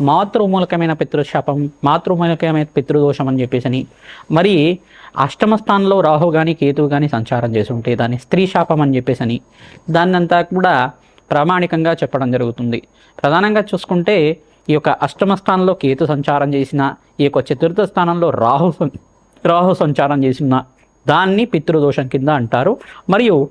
మాతృమూలకమైన పితృశాపం మాతృమూలకమైన పితృదోషం అని చెప్పేసి అని మరి అష్టమ స్థానంలో రాహు కానీ కేతువు కానీ సంచారం చేసి ఉంటే దాన్ని స్త్రీ శాపం అని చెప్పేసి అని దాన్నంతా కూడా ప్రామాణికంగా చెప్పడం జరుగుతుంది. ప్రధానంగా చూసుకుంటే ఈ యొక్క అష్టమ స్థానంలో కేతు సంచారం చేసిన ఈ యొక్క చతుర్థ స్థానంలో రాహు రాహు సంచారం చేసిన దాన్ని పితృదోషం కింద అంటారు. మరియు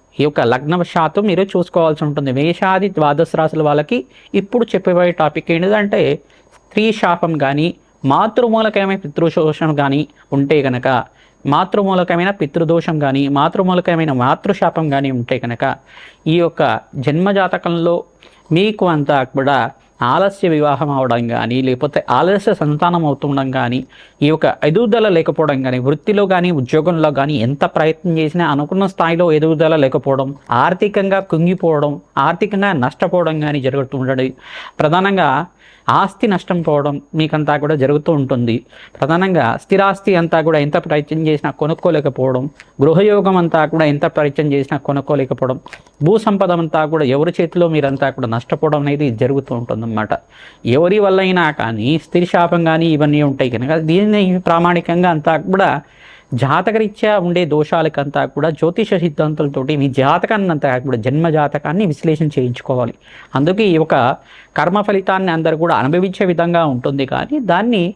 ఈ యొక్క లగ్నవశాత్తు మీరు చూసుకోవాల్సి ఉంటుంది. మేషాది ద్వాదశ రాశుల వాళ్ళకి ఇప్పుడు చెప్పబోయే టాపిక్ ఏంటిదంటే స్త్రీ శాపం కానీ మాతృమూలకమైన పితృశోషం కానీ ఉంటే కనుక మాతృమూలకమైన పితృదోషం కానీ మాతృమూలకమైన మాతృశాపం కానీ ఉంటే కనుక ఈ యొక్క జన్మజాతకంలో మీకు అంతా కూడా ఆలస్య వివాహం అవడం కానీ లేకపోతే ఆలస్య సంతానం అవుతుండడం కానీ ఈ యొక్క ఎదుగుదల లేకపోవడం కానీ వృత్తిలో కానీ ఉద్యోగంలో కానీ ఎంత ప్రయత్నం చేసినా అనుకున్న స్థాయిలో ఎదుగుదల లేకపోవడం ఆర్థికంగా కుంగిపోవడం ఆర్థికంగా నష్టపోవడం కానీ జరుగుతుండడం. ప్రధానంగా ఆస్తి నష్టం పోవడం మీకంతా కూడా జరుగుతూ ఉంటుంది. ప్రధానంగా స్థిరాస్తి అంతా కూడా ఎంత ప్రయత్నం చేసినా కొనుక్కోలేకపోవడం గృహయోగం అంతా కూడా ఎంత ప్రయత్నం చేసినా కొనుక్కోలేకపోవడం భూ సంపద అంతా కూడా ఎవరి చేతిలో మీరంతా కూడా నష్టపోవడం అనేది జరుగుతూ ఉంటుందన్నమాట. ఎవరి వల్లైనా కానీ స్థిరశాపం కానీ ఇవన్నీ ఉంటాయి కనుక దీన్ని ప్రామాణికంగా అంతా కూడా జాతకరీత్యా ఉండే దోషాలకంతా కూడా జ్యోతిష సిద్ధాంతాలతోటి మీ జాతకాన్నంతా కూడా జన్మ జాతకాన్ని విశ్లేషణ చేయించుకోవాలి. అందుకే ఈ యొక్క కర్మ ఫలితాన్ని అందరూ కూడా అనుభవించే విధంగా ఉంటుంది. కానీ దాన్ని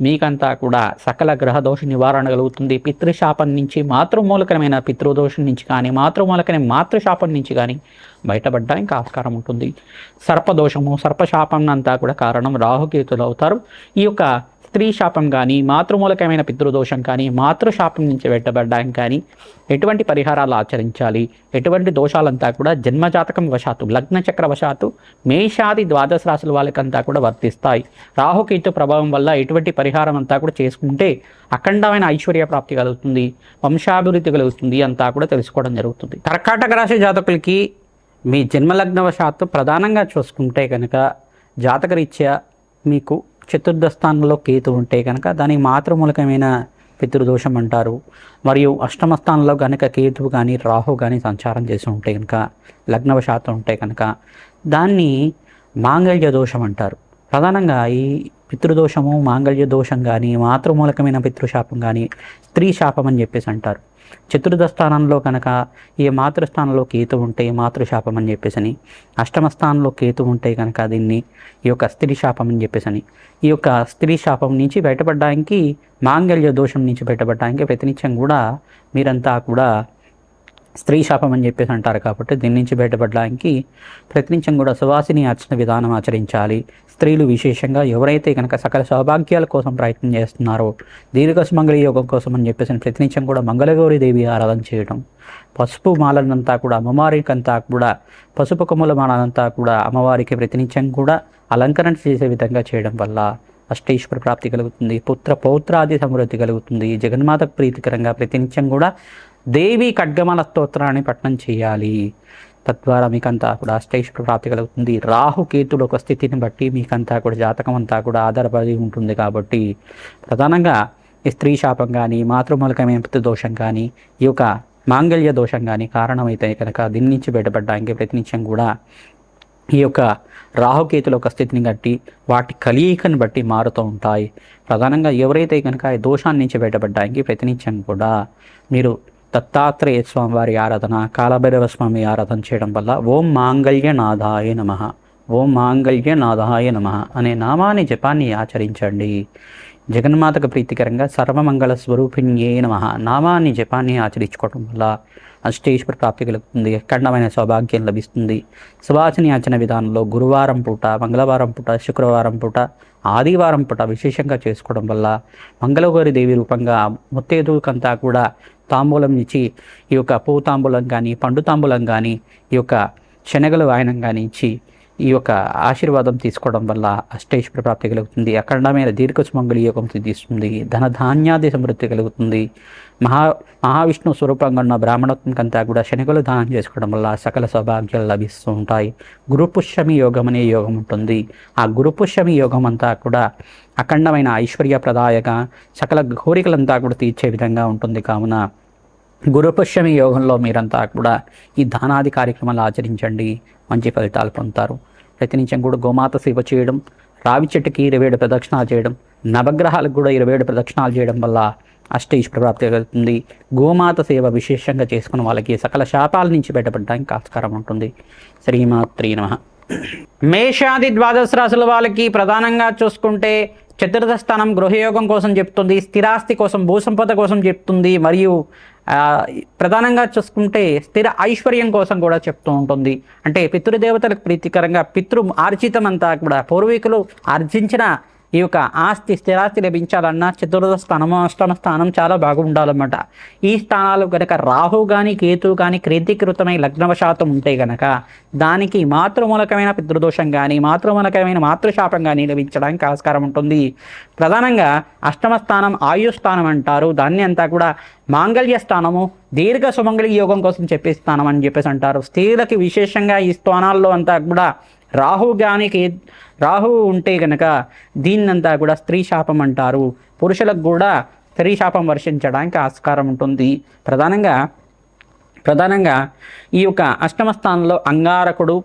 మీకంతా కూడా సకల గ్రహ దోష నివారణ కలుగుతుంది. పితృశాపం నుంచి మాతృమూలకమైన పితృదోషం నుంచి కానీ మాతృమూలకమైన మాతృశాపం నుంచి కానీ బయటపడడానికి ఆస్కారం ఉంటుంది. సర్పదోషము సర్పశాపం అంతా కూడా కారణం రాహుకేతులు అవుతారు. ఈ యొక్క స్త్రీ శాపం కానీ మాతృమూలకమైన పితృదోషం కానీ మాతృశాపం నుంచి పెట్టబడ్డానికి కానీ ఎటువంటి పరిహారాలు ఆచరించాలి? ఎటువంటి దోషాలంతా కూడా జన్మజాతకం వశాత్తు లగ్న చక్ర వశాత్తు మేషాది ద్వాదశ రాశుల వాళ్ళకంతా కూడా వర్తిస్తాయి. రాహుకేతు ప్రభావం వల్ల ఎటువంటి పరిహారం అంతా కూడా చేసుకుంటే అఖండమైన ఐశ్వర్య ప్రాప్తి కలుగుతుంది వంశాభివృద్ధి కలుగుతుంది అంతా కూడా తెలుసుకోవడం జరుగుతుంది. కర్కాటక రాశి జాతకులకి మీ జన్మలగ్నవశాత్తు ప్రధానంగా చూసుకుంటే కనుక జాతకరీత్యా మీకు చతుర్థ స్థానంలో కేతు ఉంటే కనుక దానికి మాతృమూలకమైన పితృదోషం అంటారు. మరియు అష్టమ స్థానంలో కనుక కేతువు కానీ రాహు కానీ సంచారం చేసి ఉంటే కనుక లగ్నవశాత్తు ఉంటే కనుక దాన్ని మాంగళ్య దోషం అంటారు. ప్రధానంగా ఈ పితృదోషము మాంగళ్య దోషం కానీ మాతృమూలకమైన పితృశాపం కానీ స్త్రీ శాపం అని చెప్పేసి అంటారు. చతుర్థ స్థానంలో కనుక ఈ మాతృస్థానంలో కేతు ఉంటే మాతృశాపం అని చెప్పేసి అష్టమ స్థానంలో కేతు ఉంటే కనుక దీన్ని ఈ యొక్క స్త్రీ శాపం అని చెప్పేసి ఈ యొక్క స్త్రీ శాపం నుంచి బయటపడడానికి మాంగళ్య దోషం నుంచి బయటపడడానికి ప్రతినిత్యం కూడా మీరంతా కూడా స్త్రీ శాపం అని చెప్పేసి అంటారు కాబట్టి దీని నుంచి బయటపడడానికి ప్రతినిత్యం కూడా సువాసిని అర్చన విధానం ఆచరించాలి. స్త్రీలు విశేషంగా ఎవరైతే కనుక సకల సౌభాగ్యాల కోసం ప్రయత్నం చేస్తున్నారో దీర్ఘ సుమంగళ యోగం కోసం అని చెప్పేసి ప్రతినిత్యం కూడా మంగళగౌరి దేవి ఆరాధన చేయడం పసుపు మాలనంతా కూడా అమ్మవారికంతా కూడా పసుపు కొమ్మల మాలనంతా కూడా అమ్మవారికి ప్రతినిత్యం కూడా అలంకరణ చేసే విధంగా చేయడం వల్ల అష్టేశ్వర ప్రాప్తి కలుగుతుంది. పుత్ర పౌత్రాది సమృద్ధి కలుగుతుంది. జగన్మాత ప్రీతికరంగా ప్రతినిత్యం కూడా దేవి ఖడ్గమల స్తోత్రాన్ని పఠనం చేయాలి. తద్వారా మీకంతా కూడా అష్టైశ్వర ప్రాప్తి కలుగుతుంది. రాహుకేతుల ఒక స్థితిని బట్టి మీకంతా కూడా జాతకం అంతా కూడా ఆధారపడి ఉంటుంది కాబట్టి ప్రధానంగా ఈ స్త్రీ శాపం కానీ మాతృమూలకమైన దోషం కానీ ఈ యొక్క మాంగళ్య దోషం కానీ కారణమైతే కనుక దీని నుంచి బయటపడడానికి ప్రతినిత్యం కూడా ఈ యొక్క రాహుకేతుల యొక్క స్థితిని బట్టి వాటి కలియికను బట్టి మారుతూ ఉంటాయి. ప్రధానంగా ఎవరైతే కనుక ఈ దోషాన్ని నుంచి బయటపడడానికి ప్రతినిత్యం కూడా మీరు దత్తాత్రేయ స్వామి వారి ఆరాధన కాలభైరవ స్వామి ఆరాధన చేయడం వల్ల ఓం మాంగళ్య నాథాయ నమ. ఓం మాంగళ్య నాథాయ నమ అనే నామాన్ని జపాన్ని ఆచరించండి. జగన్మాతకు ప్రీతికరంగా సర్వమంగళ స్వరూపిణ్యే నమ నామాన్ని జపాన్ని ఆచరించుకోవడం వల్ల అష్టేశ్వర ప్రాప్తి కలుగుతుంది అఖండమైన సౌభాగ్యం లభిస్తుంది. సువాసిని ఆచరణ విధానంలో గురువారం పూట మంగళవారం పూట శుక్రవారం పూట ఆదివారం పూట విశేషంగా చేసుకోవడం వల్ల మంగళగౌరి దేవి రూపంగా ముత్తేదుకంతా కూడా తాంబూలం ఇచ్చి ఈ యొక్క పువ్వు తాంబూలం కానీ పండు తాంబూలం కానీ ఈ యొక్క శనగలు వాయనం కానీ ఇచ్చి ఈ యొక్క ఆశీర్వాదం తీసుకోవడం వల్ల అష్టైశ్వర ప్రాప్తి కలుగుతుంది. అఖండమైన దీర్ఘసుమంగళి యోగం సిద్ధిస్తుంది. ధన ధాన్యాది సమృద్ధి కలుగుతుంది. మహా మహావిష్ణు స్వరూపంగా ఉన్న బ్రాహ్మణత్వంకంతా కూడా శనికలు దానం చేసుకోవడం వల్ల సకల సౌభాగ్యాలు లభిస్తూ ఉంటాయి. గురుపుష్యమి యోగం అనే యోగం ఉంటుంది. ఆ గురుపుష్యమి యోగం అంతా కూడా అఖండమైన ఐశ్వర్యప్రదాయక సకల కోరికలంతా కూడా తీర్చే విధంగా ఉంటుంది. కావున గురుపుష్యమి యోగంలో మీరంతా కూడా ఈ దానాది కార్యక్రమాలు ఆచరించండి. మంచి ఫలితాలు పొందుతారు. ప్రతినిత్యం కూడా గోమాత సేవ చేయడం రావి చెట్టుకి ఇరవై ఏడు ప్రదక్షిణాలు చేయడం నవగ్రహాలకు కూడా ఇరవై ఏడు ప్రదక్షిణాలు చేయడం వల్ల అష్టైశ్వర ప్రాప్తి కలుగుతుంది. గోమాత సేవ విశేషంగా చేసుకున్న వాళ్ళకి సకల శాపాల నుంచి బయటపడడానికి ఆస్కారం ఉంటుంది. శ్రీమాత్రి నమ. మేషాది ద్వాదశ రాశుల వాళ్ళకి ప్రధానంగా చూసుకుంటే చతుర్థ స్థానం గృహయోగం కోసం చెప్తుంది స్థిరాస్తి కోసం భూసంపద కోసం చెప్తుంది మరియు ప్రధానంగా చూసుకుంటే స్థిర ఐశ్వర్యం కోసం కూడా చెప్తూ ఉంటుంది. అంటే పితృదేవతలకు ప్రీతికరంగా పితృ ఆర్జితం అంతా కూడా పూర్వీకులు ఆర్జించిన ఈ యొక్క ఆస్తి స్థిరాస్తి లభించాలన్నా చతుర్థ స్థానము అష్టమ స్థానం చాలా బాగుండాలన్నమాట. ఈ స్థానాలు కనుక రాహు కానీ కేతు కానీ క్రీతికృతమై లగ్నవశాతం ఉంటే గనక దానికి మాతృమూలకమైన పితృదోషం కానీ మాతృమూలకమైన మాతృశాపం కానీ లభించడానికి ఆస్కారం ఉంటుంది. ప్రధానంగా అష్టమ స్థానం ఆయు స్థానం అంటారు. దాన్ని అంతా కూడా మాంగళ్య స్థానము దీర్ఘ సుమంగళి యోగం కోసం చెప్పే స్థానం అని చెప్పేసి అంటారు. స్త్రీలకి విశేషంగా ఈ స్థానాల్లో అంతా కూడా రాహు గానికి రాహు ఉంటే గనక దీన్నంతా కూడా స్త్రీ శాపం అంటారు. పురుషులకు కూడా స్త్రీ శాపం వర్షించడానికి ఆస్కారం ఉంటుంది. ప్రధానంగా ప్రధానంగా ఈ యొక్క అష్టమ స్థానంలో అంగారకుడు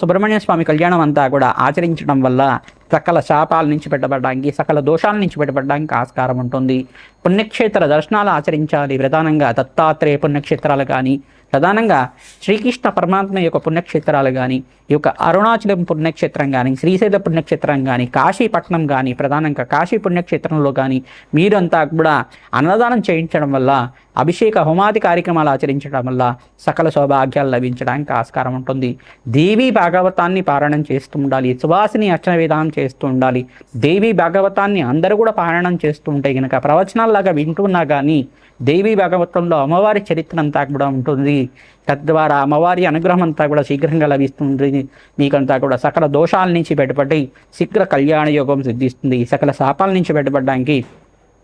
సుబ్రహ్మణ్య స్వామి కళ్యాణం అంతా కూడా ఆచరించడం వల్ల సకల శాపాల నుంచి పెట్టబడడానికి సకల దోషాల నుంచి పెట్టబడడానికి ఆస్కారం ఉంటుంది. పుణ్యక్షేత్ర దర్శనాలు ఆచరించాలి ప్రధానంగా. దత్తాత్రేయ పుణ్యక్షేత్రాలు కానీ ప్రధానంగా శ్రీకృష్ణ పరమాత్మ యొక్క పుణ్యక్షేత్రాలు కానీ ఈ యొక్క అరుణాచలం పుణ్యక్షేత్రం కానీ శ్రీశైల పుణ్యక్షేత్రం కానీ కాశీపట్నం కానీ ప్రధానంగా కాశీ పుణ్యక్షేత్రంలో కానీ మీరంతా కూడా అన్నదానం చేయించడం వల్ల అభిషేక హోమాది కార్యక్రమాలు ఆచరించడం వల్ల సకల సౌభాగ్యాలు లభించడానికి ఆస్కారం ఉంటుంది. దేవీ భాగవతాన్ని పారాయణం చేస్తూ ఉండాలి. సువాసిని అర్చన విధానం చేస్తూ ఉండాలి. దేవీ భాగవతాన్ని అందరూ కూడా పారాయణం చేస్తూ ఉంటే కనుక ప్రవచనాల్లాగా వింటున్నా కానీ దేవీ భాగవతంలో అమ్మవారి చరిత్ర అంతా కూడా ఉంటుంది. తద్వారా అమ్మవారి అనుగ్రహం అంతా కూడా శీఘ్రంగా లభిస్తుంది. మీకంతా కూడా సకల దోషాల నుంచి బయటపడి శీఘ్ర కళ్యాణ యోగం సిద్ధిస్తుంది. సకల శాపాల నుంచి బయటపడడానికి